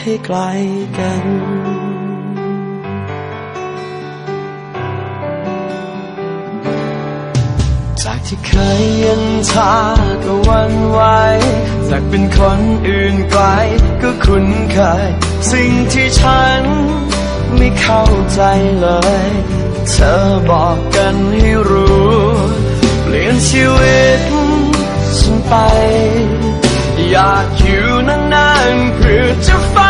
ให้ไกลกัน จากที่เคยย็นชาก็วันไหวจากเป็นคนอื่นไกลก็คุ้นเคย สิ่งที่ฉันไม่เข้าใจเลย เธอบอกกันให้รู้ เปลี่ยนชีวิตฉันไป อยากอยู่นานๆเพื่อจะฝัน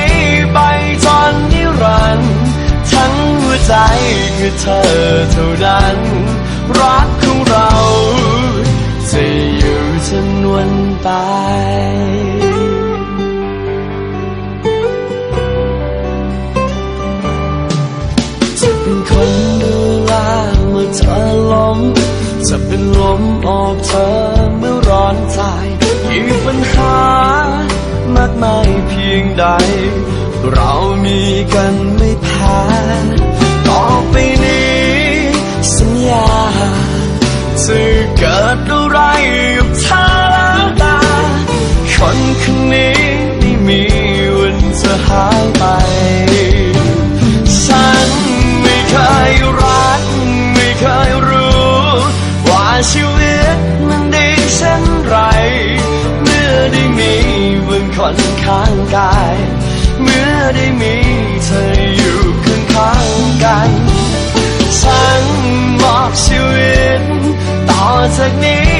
้ ใจคือเธอเท่านั้น รักของเราจะอยู่จนวันตายจะเป็นคนดูแลเมื่อเธอล้มจะเป็นลมออกเธอเมื่อร้อนใจมีปัญหามากมายเพียงใด เรามีกันไม่แพ้ กับเธอแล้วตาคนคนนี้ไม่มีวันจะหายไป ฉันไม่เคยรัก ไม่เคยรู้ ว่าชีวิตมันดีเช่นไร เมื่อได้มีเบื้องคนข้างกาย เมื่อได้มีเธออยู่ข้างข้างกันฉันมอบชีวิต ต่อจากนี้